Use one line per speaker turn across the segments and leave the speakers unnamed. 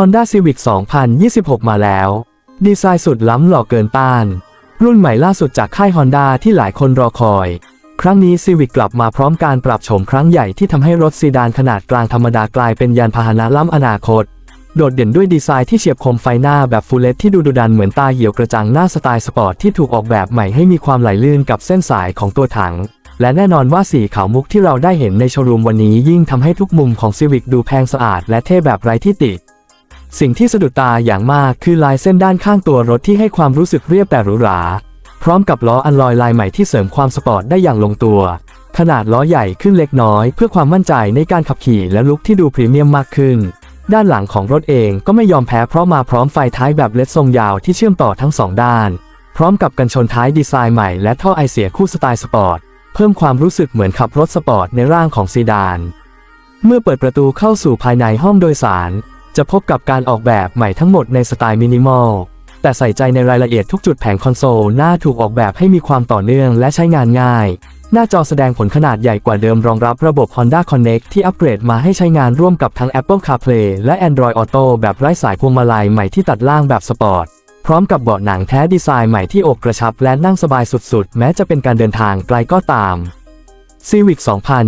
Honda Civic 2026 มาแล้ว ดีไซน์สุดล้ำหล่อเกินต้าน รุ่นใหม่ล่าสุดจากค่าย Honda ที่หลายคนรอคอย ครั้งนี้ Civic กลับมาพร้อมการปรับโฉมครั้งใหญ่ที่ทำให้รถซีดานขนาดกลางธรรมดากลายเป็นยานพาหนะล้ำอนาคต โดดเด่นด้วยดีไซน์ที่เฉียบคมไฟหน้าแบบฟูลเลตที่ดูดุดันเหมือนตาเหี่ยวกระจังหน้าสไตล์สปอร์ตที่ถูกออกแบบใหม่ให้มีความไหลลื่นกับเส้นสายของตัวถังและแน่นอนว่าสีขาวมุกที่เราได้เห็นในโชว์รูมวันนี้ยิ่งทำให้ทุกมุมของ Civic ดูแพงสะอาดและเท่แบบไร้ที่ติ สิ่งที่สะดุดตาอย่างมากคือลายเส้นด้านข้างตัวรถที่ให้ความรู้สึกเรียบแต่หรูหรา พร้อมกับล้ออันลอยลายใหม่ที่เสริมความสปอร์ตได้อย่างลงตัว ขนาดล้อใหญ่ขึ้นเล็กน้อย เพื่อความมั่นใจในการขับขี่และลุคที่ดูพรีเมียมมากขึ้น ด้านหลังของรถเองก็ไม่ยอมแพ้เพราะมาพร้อมไฟท้ายแบบเลดทรงยาวที่เชื่อมต่อทั้งสองด้าน พร้อมกับกันชนท้ายดีไซน์ใหม่และท่อไอเสียคู่สไตล์สปอร์ตเพิ่มความรู้สึกเหมือนขับรถสปอร์ตในร่างของซีดาน เมื่อเปิดประตูเข้าสู่ภายในห้องโดยสาร จะพบกับการออกแบบใหม่ทั้งหมดในสไตล์มินิมอล แต่ใส่ใจในรายละเอียดทุกจุดแผงคอนโซลหน้าถูกออกแบบให้มีความต่อเนื่องและใช้งานง่าย หน้าจอแสดงผลขนาดใหญ่กว่าเดิมรองรับระบบ Honda Connect ที่อัปเกรดมาให้ใช้งานร่วมกับทั้ง Apple CarPlay และ Android Auto แบบไร้สายพวงมาลัยใหม่ที่ตัดล่างแบบสปอร์ตพร้อมกับเบาะหนังแท้ดีไซน์ใหม่ที่อกกระชับและนั่งสบายสุดๆ แม้จะเป็นการเดินทางไกลก็ตาม Civic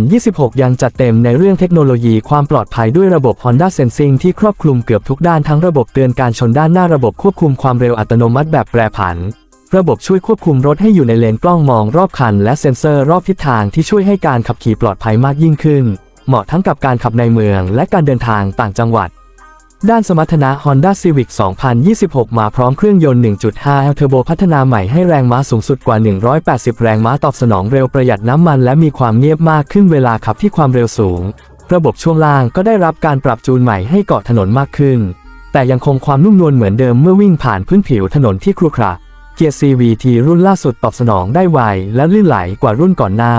2026 ยังจัดเต็มในเรื่องเทคโนโลยีความปลอดภัยด้วยระบบ Honda Sensing ที่ครอบคลุมเกือบทุกด้านทั้งระบบเตือนการชนด้านหน้าระบบควบคุมความเร็วอัตโนมัติแบบแปรผัน ระบบช่วยควบคุมรถให้อยู่ในเลนกล้องมองรอบคัน และเซ็นเซอร์รอบทิศทางที่ช่วยให้การขับขี่ปลอดภัยมากยิ่งขึ้น เหมาะทั้งกับการขับในเมืองและการเดินทางต่างจังหวัด ด้านสมรรถนะ Honda Civic 2026 มาพร้อมเครื่องยนต์ 1.5เทอร์โบพัฒนาใหม่ให้แรงม้าสูงสุดกว่า 180 แรงม้าตอบสนองเร็วประหยัดน้ำมันและมีความเงียบมากขึ้นเวลาขับที่ความเร็วสูง ระบบช่วงล่างก็ได้รับการปรับจูนใหม่ให้เกาะถนนมากขึ้น แต่ยังคงความนุ่มนวลเหมือนเดิมเมื่อวิ่งผ่านพื้นผิวถนนที่ครุขระเกียร์ CVT รุ่นล่าสุดตอบสนองได้ไวและลื่นไหลกว่ารุ่นก่อนหน้า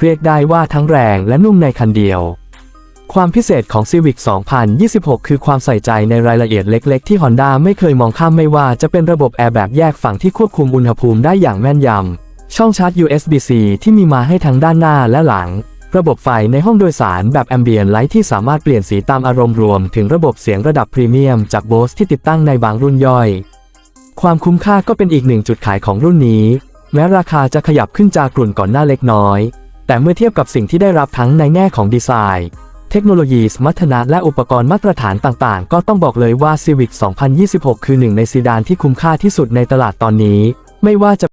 เรียกได้ว่าทั้งแรงและนุ่มในคันเดียว ความพิเศษของ Civic 2026 คือความใส่ใจในรายละเอียดเล็กๆ ที่ Honda ไม่เคยมองข้ามไม่ว่าจะเป็นระบบแอร์แบบแยกฝั่งที่ควบคุมอุณหภูมิได้อย่างแม่นยำ ช่องชาร์จ USB-C ที่มีมาให้ทั้งด้านหน้าและหลัง ระบบไฟในห้องโดยสารแบบ Ambient Light ที่สามารถเปลี่ยนสีตามอารมณ์รวม ถึงระบบเสียงระดับพรีเมียมจาก Bose ที่ติดตั้งในบางรุ่นย่อย ความคุ้มค่าก็เป็นอีกหนึ่งจุดขายของรุ่นนี้ แม้ราคาจะขยับขึ้นจากกลุ่นก่อนหน้าเล็กน้อย แต่เมื่อเทียบกับสิ่งที่ได้รับทั้งในแง่ของดีไซน์ ทคโนโลยีสมรรถนะและอุปกรณ์มาตรฐานต่างๆ ก็ต้องบอกเลยว่า Civic 2026 คือหนึ่งในซีดานที่คุ้มค่าที่สุดในตลาดตอนนี้ ไม่ว่าจะ